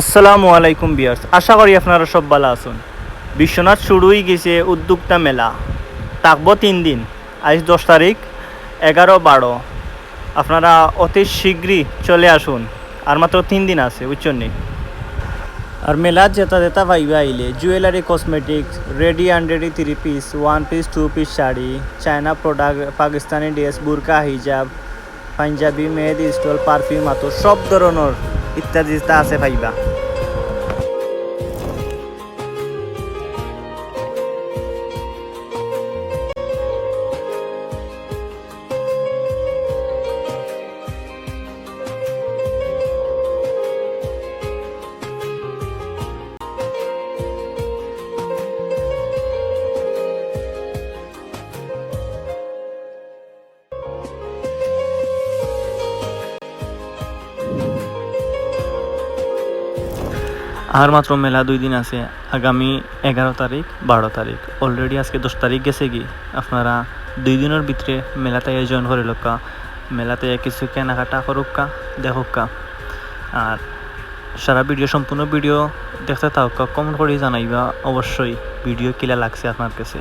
আসসালামু আলাইকুম বিয়ার্স আশা করি আপনারা সব ভালো আছেন। বিশ্বনাথ শুরুই গেছে উদ্যোক্তা মেলা। থাকব তিন দিন, আজ দশ তারিখ, এগারো বারো। আপনারা অতি শীঘ্রই চলে আসুন, আর মাত্র তিন দিন আছে, বুঝছেন নি? আর মেলাত যেতা যেটা ভাইবা আইলে jewellery cosmetics ready and ready three piece one piece two piece sari China product Pakistani dress burqa হিজাব পাঞ্জাবি মেহেদি স্টল পারফিউম আতো সব ধরনের ইত্যাদি আছে ভাইবা। আর মাত্র মেলা দুই দিন আছে, আগামী এগারো তারিখ, বারো তারিখ। অলরেডি আজকে দশ তারিখ গেছে কি? আপনারা দুই দিনের ভিতরে মেলাতে আয়োজন করে লোকা মেলাতে কিছু কেনাকাটা করুকা দেখুকা আর সারা ভিডিও, সম্পূর্ণ ভিডিও দেখতে থাকুকা কমেন্ট করে জানাইবা। অবশ্যই ভিডিও কিলা লাগছে আপনার কাছে।